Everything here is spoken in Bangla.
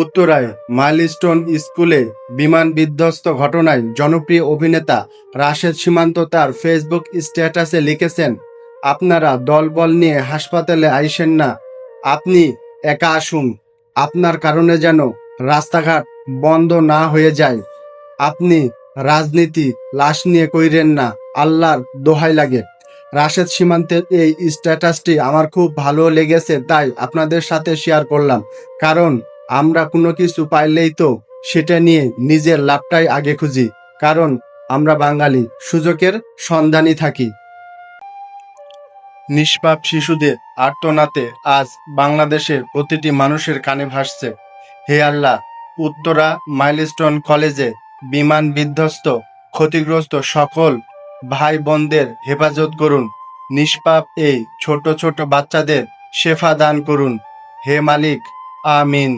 উত্তরায় মাইলস্টোন স্কুলে বিমান বিধ্বস্ত ঘটনায় জনপ্রিয় অভিনেতা রাশেদ সীমান্ত তার ফেসবুক স্ট্যাটাসে লিখেছেন, আপনারা দলবল নিয়ে হাসপাতালে আইসেন না। আপনি একা আসুন। আপনার কারণে যেন রাস্তাঘাট বন্ধ না হয়ে যায়। আপনি রাজনীতি লাশ নিয়ে কইরেন না। আল্লাহর দোহাই লাগে। রাশেদ সীমান্তের এই স্ট্যাটাসটি আমার খুব ভালো লেগেছে, তাই আপনাদের সাথে শেয়ার করলাম। কারণ আমরা কোনো কিছু পাইলেই তো সেটা নিয়ে নিজের লাভটাই আগে খুঁজি, কারণ আমরা বাঙালি, সুযোগের সন্ধানী থাকি। নিষ্পাপ শিশুদের আর্তনাতে আজ বাংলাদেশের প্রতিটি মানুষের কানে ভাসছে, হে আল্লাহ, উত্তরা মাইলস্টোন কলেজে বিমান বিধ্বস্ত, ক্ষতিগ্রস্ত সকল ভাই বোনদের হেফাজত করুন, নিষ্পাপ এই ছোট ছোট বাচ্চাদের শেফা দান করুন, হে মালিক, আমিন।